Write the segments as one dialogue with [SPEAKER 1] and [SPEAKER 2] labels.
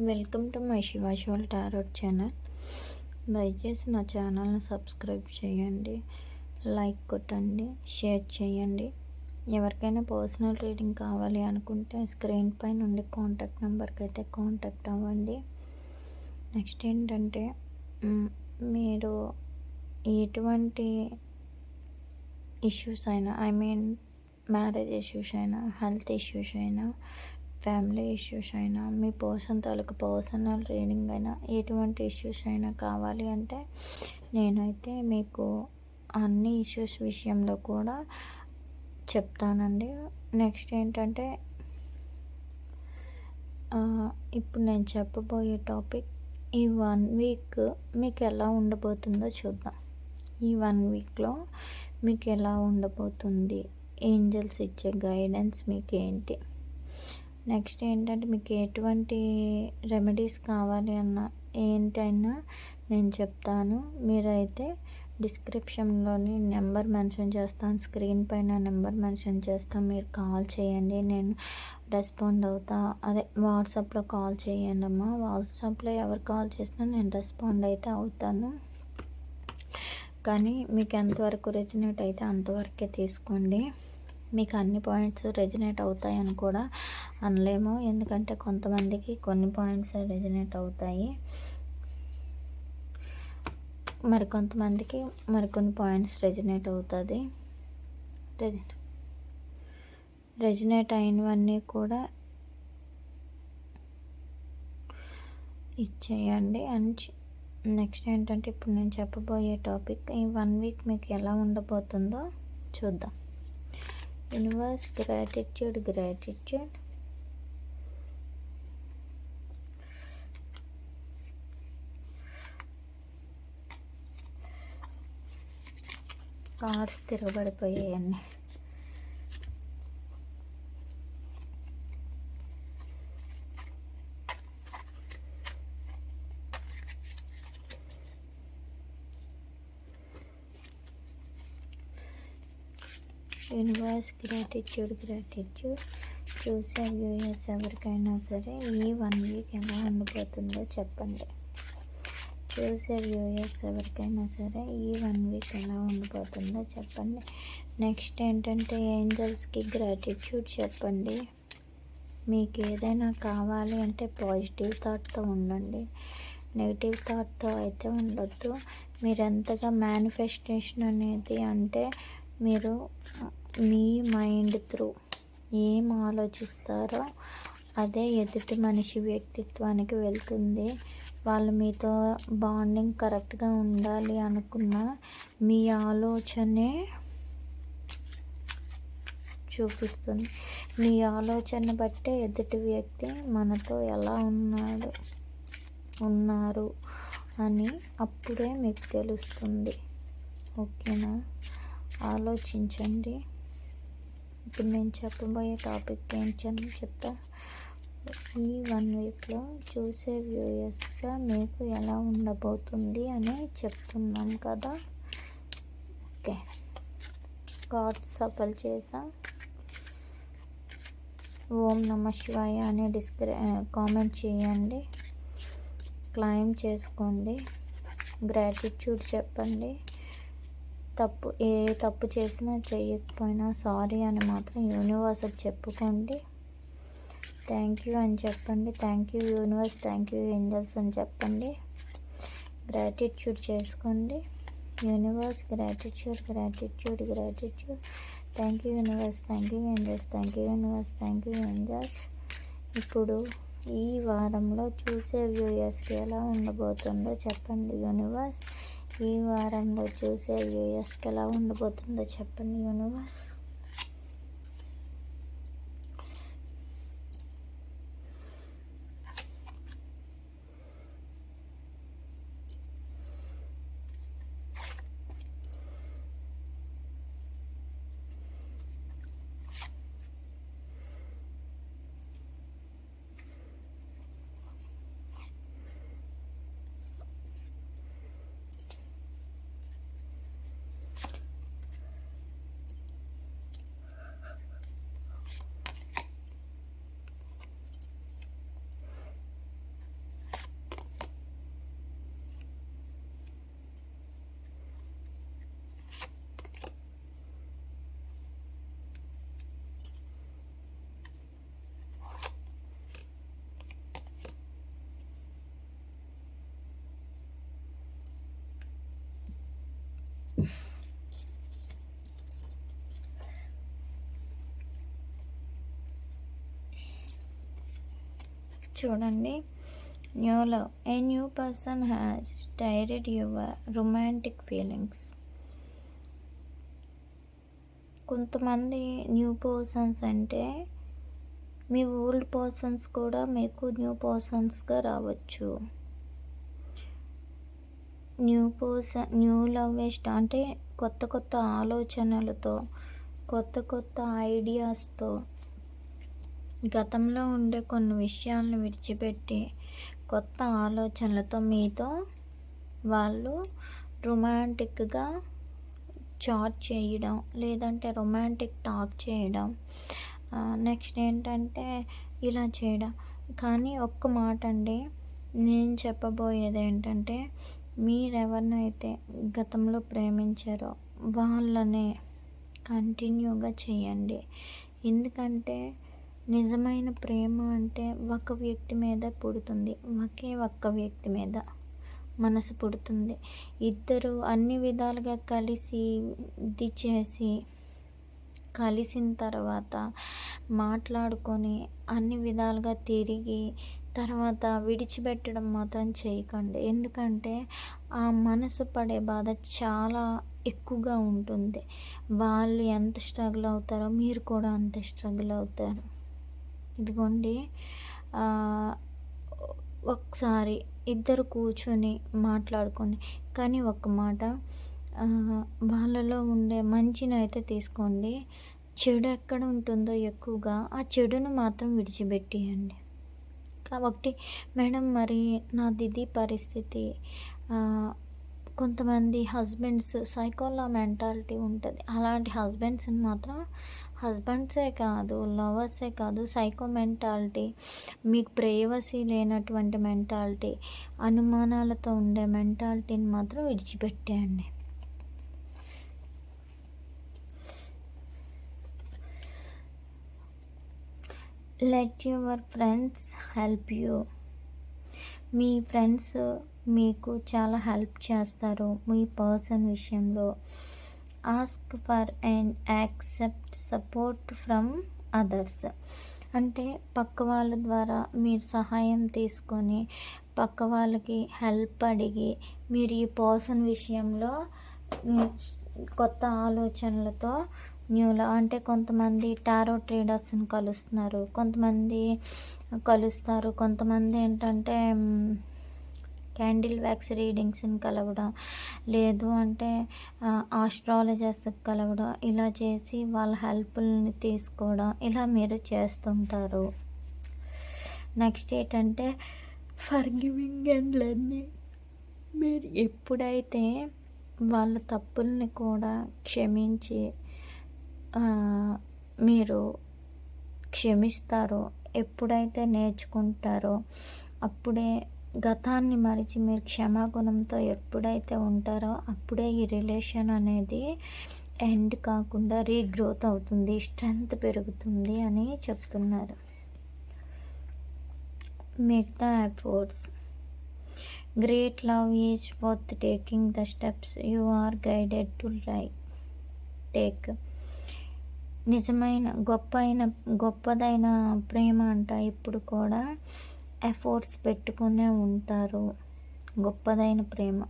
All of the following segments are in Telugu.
[SPEAKER 1] Welcome to my Shivasol tarot channel. దయచేసి నా ఛానల్ని సబ్స్క్రైబ్ చేయండి లైక్ కొట్టండి షేర్ చేయండి. ఎవరికైనా పర్సనల్ రీడింగ్ కావాలి అనుకుంటే స్క్రీన్ పై నుండి కాంటాక్ట్ నెంబర్కి అయితే కాంటాక్ట్ అవ్వండి. నెక్స్ట్ ఏంటంటే మీరు ఎటువంటి ఇష్యూస్ అయినా ఐ మీన్ మ్యారేజ్ ఇష్యూస్ అయినా హెల్త్ ఇష్యూస్ అయినా ఫ్యామిలీ ఇష్యూస్ అయినా మీ పర్సన్ తాలూకు పర్సనల్ రీడింగ్ అయినా ఎటువంటి ఇష్యూస్ అయినా కావాలి అంటే నేనైతే మీకు అన్ని ఇష్యూస్ విషయంలో కూడా చెప్తానండి. నెక్స్ట్ ఏంటంటే ఇప్పుడు నేను చెప్పబోయే టాపిక్ ఈ వన్ వీక్ మీకు ఎలా ఉండబోతుందో చూద్దాం. ఈ వన్ వీక్లో మీకు ఎలా ఉండబోతుంది? ఏంజల్స్ ఇచ్చే గైడెన్స్ మీకు ఏంటి నెక్స్ట్ ఏంటంటే మీకు ఎటువంటి రెమెడీస్ కావాలి అన్న ఏంటైనా నేను చెప్తాను. మీరైతే డిస్క్రిప్షన్లోని నెంబర్ మెన్షన్ చేస్తాను. స్క్రీన్ పైన నెంబర్ మెన్షన్ చేస్తాను మీరు కాల్ చేయండి. నేను రెస్పాండ్ అవుతా. అదే వాట్సాప్లో కాల్ చేయండి అమ్మా. వాట్సాప్లో ఎవరు కాల్ చేసినా నేను రెస్పాండ్ అయితే అవుతాను. కానీ మీకు ఎంతవరకు రెజినేట్ అయితే అంతవరకే తీసుకోండి. మీకు అన్ని పాయింట్స్ రెజినేట్ అవుతాయని కూడా అనలేము. ఎందుకంటే కొంతమందికి కొన్ని పాయింట్స్ రెజినేట్ అవుతాయి. మరి కొంతమందికి మరికొన్ని పాయింట్స్ రెజినేట్ అవుతుంది. రెజినేట్ రెజినేట్ అయినవన్నీ కూడా ఇచ్చేయండి. అని నెక్స్ట్ ఏంటంటే ఇప్పుడు నేను చెప్పబోయే టాపిక్ ఈ వన్ వీక్ మీకు ఎలా ఉండబోతుందో చూద్దాం. యూనివర్స్ గ్రాటిట్యూడ్ గ్రాటిట్యూడ్ కార్స్ తిరగబడిపోయాయండి యూనివర్స్ గ్రాటిట్యూడ్ గ్రాటిట్యూడ్ చూసే యూఎస్ ఎవరికైనా సరే ఈ వన్ వీక్ ఎలా ఉండిపోతుందో చెప్పండి. చూసే వ్యూయర్స్ ఎవరికైనా సరే ఈ వన్ వీక్ ఎలా ఉండిపోతుందో చెప్పండి. నెక్స్ట్ ఏంటంటే ఏంజల్స్కి గ్రాటిట్యూడ్ చెప్పండి. మీకు ఏదైనా కావాలి అంటే పాజిటివ్ థాట్తో ఉండండి. నెగిటివ్ థాట్తో అయితే ఉండొద్దు. మీరు ఎంతగా మేనిఫెస్టేషన్ అనేది అంటే మీరు మీ మైండ్ త్రూ ఏం ఆలోచిస్తారో అదే ఎదుటి మనిషి వ్యక్తిత్వానికి వెళ్తుంది. వాళ్ళు మీతో బాండింగ్ కరెక్ట్గా ఉండాలి అనుకున్న మీ ఆలోచనే చూపిస్తుంది. మీ ఆలోచన బట్టే ఎదుటి వ్యక్తి మనతో ఎలా ఉన్నాడు ఉన్నారు అని అప్పుడే మీకు తెలుస్తుంది. ఓకేనా? ఆలోచించండి. ఇప్పుడు నేను చెప్పబోయే టాపిక్ ఏంటని చెప్తా. ఈ వన్ వీక్లో చూసే వ్యూయర్స్గా మీకు ఎలా ఉండబోతుంది అని చెప్తున్నాం కదా. ఓకే. కార్డ్ సఫల్ చేసా. ఓం నమ శివాయ అని డిస్క్రి కామెంట్ చేయండి. క్లైమ్ చేసుకోండి. గ్రాటిట్యూడ్ చెప్పండి. తప్పు ఏ తప్పు చేసినా చేయకపోయినా సారీ అని మాత్రం యూనివర్స్కి చెప్పుకోండి. థ్యాంక్ యూ అని చెప్పండి. Thank you universe thank you angels అని చెప్పండి. గ్రాటిట్యూడ్ చేసుకోండి. Universe gratitude gratitude gratitude. Thank you universe thank you angels thank you universe thank you angels. ఇప్పుడు ఈ వారంలో చూసే వ్యూయర్స్కి ఎలా ఉండబోతుందో చెప్పండి యూనివర్స్. ఈ వారంలో చూసే యూఎస్ ఎలా ఉండబోతుందో చెప్పండి యూనివర్స్. చూడండి. New love a new person has stirred your romantic feelings కొంతమంది న్యూ పర్సన్స్ అంటే మీ ఓల్డ్ పర్సన్స్ కూడా మీకు న్యూ పర్సన్స్గా రావచ్చు. న్యూ పర్సన్ న్యూ లవ్ వేస్ట్ అంటే కొత్త కొత్త ఆలోచనలతో కొత్త కొత్త ఐడియాస్తో గతంలో ఉండే కొన్ని విషయాలను విడిచిపెట్టి కొత్త ఆలోచనలతో మీతో వాళ్ళు రొమాంటిక్గా చాట్ చేయడం లేదంటే రొమాంటిక్ టాక్ చేయడం నెక్స్ట్ ఏంటంటే ఇలా చేయడం. కానీ ఒక్క మాట అండి నేను చెప్పబోయేది ఏంటంటే మీరెవరినైతే గతంలో ప్రేమించారో వాళ్ళనే కంటిన్యూగా చేయండి. ఎందుకంటే నిజమైన ప్రేమ అంటే ఒక వ్యక్తి మీద పుడుతుంది. ఒకే ఒక్క వ్యక్తి మీద మనసు పుడుతుంది. ఇద్దరు అన్ని విధాలుగా కలిసి ఇది చేసి కలిసిన తర్వాత మాట్లాడుకొని అన్ని విధాలుగా తిరిగి తర్వాత విడిచిపెట్టడం మాత్రం చేయకండి. ఎందుకంటే ఆ మనసు పడే బాధ చాలా ఎక్కువగా ఉంటుంది. వాళ్ళు ఎంత స్ట్రగుల్ అవుతారో మీరు కూడా అంత స్ట్రగుల్ అవుతారు. ఇదిగోండి. ఒకసారి ఇద్దరు కూర్చొని మాట్లాడుకోండి. కానీ ఒక మాట వాళ్ళలో ఉండే మంచిని అయితే తీసుకోండి. చెడు ఎక్కడ ఉంటుందో ఎక్కువగా ఆ చెడును మాత్రం విడిచిపెట్టేయండి. కాబట్టి మేడం మరి నాది ఇది పరిస్థితి కొంతమంది హస్బెండ్స్ సైకోలా మెంటాలిటీ ఉంటుంది. అలాంటి హస్బెండ్స్ని మాత్రం హస్బెండ్సే కాదు లవర్సే కాదు సైకో మెంటాలిటీ మీకు ప్రేవసీ లేనటువంటి మెంటాలిటీ అనుమానాలతో ఉండే మెంటాలిటీని మాత్రం విడిచిపెట్టేయండి. Let your friends help you me friends మీకు చాలా హెల్ప్ చేస్తారు మీ పర్సన్ విషయంలో. Ask for and accept support from others అంటే పక్క వాళ్ళ ద్వారా మీరు సహాయం తీసుకొని పక్క వాళ్ళకి హెల్ప్ అడిగి మీరు ఈ పర్సన్ విషయంలో కొత్త ఆలోచనలతో న్యూలా అంటే కొంతమంది టారో ట్రేడర్స్ని కలుస్తున్నారు. కొంతమంది కలుస్తారు. కొంతమంది ఏంటంటే క్యాండిల్ వ్యాక్స్ రీడింగ్స్ని కలవడం లేదు అంటే ఆస్ట్రాలజర్స్ కలవడం ఇలా చేసి వాళ్ళ హెల్ప్ని తీసుకోవడం ఇలా మీరు చేస్తుంటారు. నెక్స్ట్ ఏంటంటే ఫర్ గివింగ్ అండ్ లెర్నింగ్. మీరు ఎప్పుడైతే వాళ్ళ తప్పుల్ని కూడా క్షమించి మీరు క్షమిస్తారో ఎప్పుడైతే నేర్చుకుంటారో అప్పుడే గతాన్ని మరిచి మీరు క్షమాగుణంతో ఎప్పుడైతే ఉంటారో అప్పుడే ఈ రిలేషన్ అనేది ఎండ్ కాకుండా రీగ్రోత్ అవుతుంది స్ట్రెంగ్త్ పెరుగుతుంది అని చెప్తున్నారు. మిగతా efforts. Great love is worth taking the steps you are guided to lie take. నిజమైన గొప్ప అయిన గొప్పదైన ప్రేమ అంట ఇప్పుడు కూడా ఎఫోర్ట్స్ పెట్టుకునే ఉంటారు. గొప్పదైన ప్రేమ.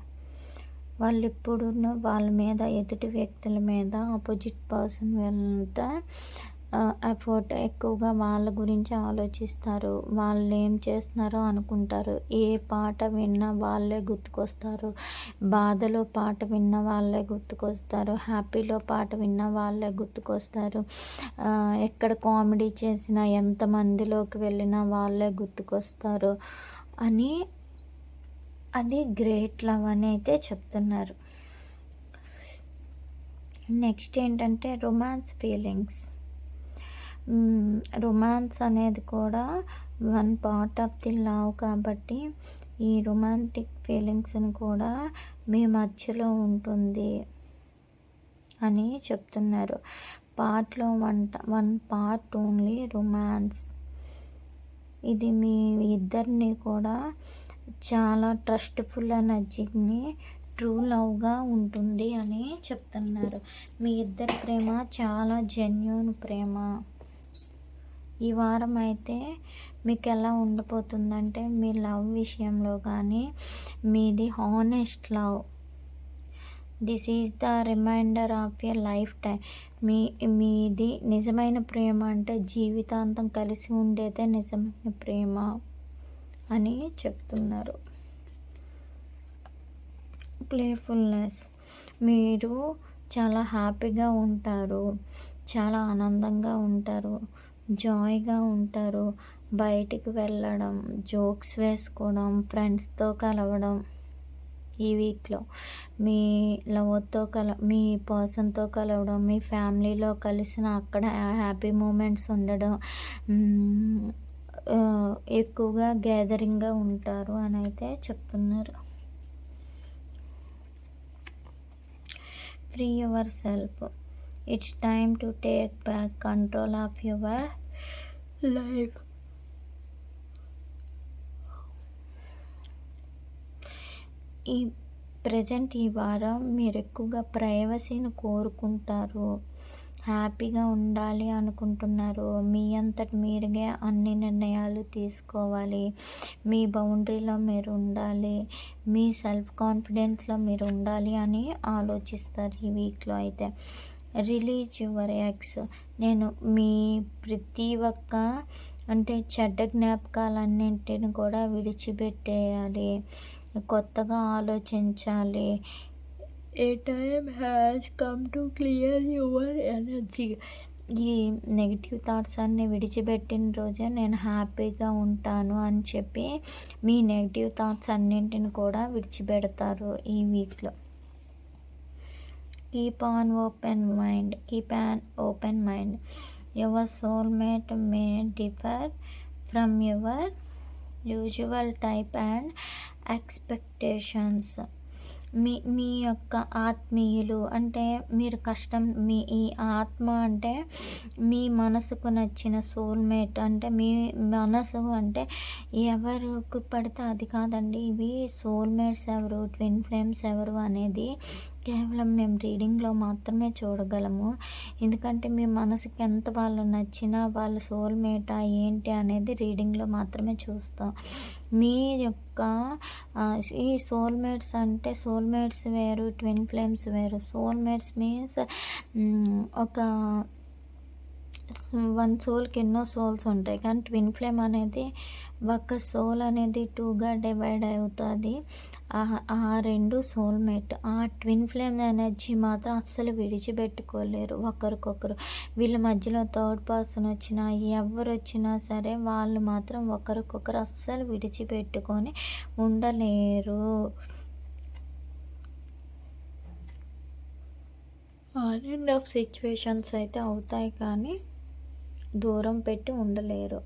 [SPEAKER 1] వాళ్ళు ఇప్పుడు వాళ్ళ మీద ఎదుటి వ్యక్తుల మీద ఆపోజిట్ పర్సన్ వెళ్తా ఎఫర్ట్ ఎక్కువగా వాళ్ళ గురించి ఆలోచిస్తారు. వాళ్ళు ఏం చేస్తున్నారో అనుకుంటారు. ఏ పాట విన్నా వాళ్ళే గుర్తుకొస్తారు. బాధలో పాట విన్న వాళ్ళే గుర్తుకొస్తారు. హ్యాపీలో పాట విన్న వాళ్ళే గుర్తుకొస్తారు. ఎక్కడ కామెడీ చేసినా ఎంతమందిలోకి వెళ్ళినా వాళ్ళే గుర్తుకొస్తారు అని అది గ్రేట్ లవ్ అని అయితే చెప్తున్నారు. నెక్స్ట్ ఏంటంటే రొమాన్స్ ఫీలింగ్స్ రొమాన్స్ అనేది కూడా one part of the love కాబట్టి ఈ రొమాంటిక్ ఫీలింగ్స్ని కూడా మీ మధ్యలో ఉంటుంది అని చెప్తున్నారు. పార్ట్లో one one part only romance ఇది మీ ఇద్దరిని కూడా చాలా ట్రస్ట్ఫుల్ ఎనర్జీని ట్రూ లవ్గా ఉంటుంది అని చెప్తున్నారు. మీ ఇద్దరి ప్రేమ చాలా జెన్యున్ ప్రేమ. ఈ వారం అయితే మీకు ఎలా ఉండబోతుందంటే మీ లవ్ విషయంలో కానీ మీది honest love this is the reminder of a lifetime మీ మీది నిజమైన ప్రేమ అంటే జీవితాంతం కలిసి ఉండేదే నిజమైన ప్రేమ అని చెప్తున్నారు. ప్లేఫుల్నెస్ మీరు చాలా హ్యాపీగా ఉంటారు చాలా ఆనందంగా ఉంటారు. జాయ్గా ఉంటారు. బయటికి వెళ్ళడం జోక్స్ వేసుకోవడం ఫ్రెండ్స్తో కలవడం ఈ వీక్లో. మీ లవ్తో కల మీ పర్సన్తో కలవడం మీ ఫ్యామిలీలో కలిసిన అక్కడ హ్యాపీ మూమెంట్స్ ఉండడం ఎక్కువగా గ్యాదరింగ్గా ఉంటారు అని అయితే చెప్తున్నారు. Free yourself it's time to take back control of your life ఈ ప్రజెంట్ ఈ వారం మీరు ఎక్కువగా ప్రైవసీని కోరుకుంటారు. హ్యాపీగా ఉండాలి అనుకుంటున్నారు. మీ అంతటి మీరుగా అన్ని నిర్ణయాలు తీసుకోవాలి. మీ బౌండరీలో మీరు ఉండాలి. మీ సెల్ఫ్ కాన్ఫిడెన్స్లో మీరు ఉండాలి అని ఆలోచిస్తారు ఈ వీక్లో అయితే. రిలీజ్ యువర్ ఎక్స్ నేను మీ ప్రతి ఒక్క అంటే చెడ్డ జ్ఞాపకాలన్నింటిని కూడా విడిచిపెట్టేయాలి. కొత్తగా ఆలోచించాలి. A time has come to clear your energy ఈ నెగిటివ్ థాట్స్ అన్నీ విడిచిపెట్టిన రోజే నేను హ్యాపీగా ఉంటాను అని చెప్పి మీ నెగిటివ్ థాట్స్ అన్నింటిని కూడా విడిచిపెడతారు ఈ వీక్లో keep an open mind keep an open mind your soulmate may differ from your usual type and expectations మీ మీ యొక్క ఆత్మీయులు అంటే మీరు కష్టం మీ ఈ ఆత్మ అంటే మీ మనసుకు నచ్చిన సోల్మేట్ అంటే మీ మనసు అంటే ఎవరికి పడితే అది కాదండి. ఇవి సోల్మేట్స్ ఎవరు ట్విన్ ఫ్లేమ్స్ ఎవరు అనేది కేవలం మేము రీడింగ్లో మాత్రమే చూడగలము. ఎందుకంటే మీ మనసుకి ఎంత వాళ్ళు నచ్చినా వాళ్ళ సోల్మేటా ఏంటి అనేది రీడింగ్లో మాత్రమే చూస్తాం. మీ యొక్క ఈ సోల్మేట్స్ అంటే సోల్మేట్స్ వేరు ట్విన్ ఫ్లేమ్స్ వేరు. సోల్మేట్స్ మీన్స్ ఒక వన్ సోల్కి ఎన్నో సోల్స్ ఉంటాయి. కానీ ట్విన్ ఫ్లేమ్ అనేది ఒక సోల్ అనేది టూగా డివైడ్ అవుతుంది. ఆ రెండు సోల్మేట్ ఆ ట్విన్ ఫ్లేమ్ ఎనర్జీ మాత్రం అస్సలు విడిచిపెట్టుకోలేరు ఒకరికొకరు. వీళ్ళ మధ్యలో థర్డ్ పర్సన్ వచ్చినా ఎవరు వచ్చినా సరే వాళ్ళు మాత్రం ఒకరికొకరు అస్సలు విడిచిపెట్టుకొని ఉండలేరు. ఆల్ అండ్ ఆఫ్ సిచ్యువేషన్స్ అయితే అవుతాయి కానీ దూరం పెట్టి ఉండలేరు.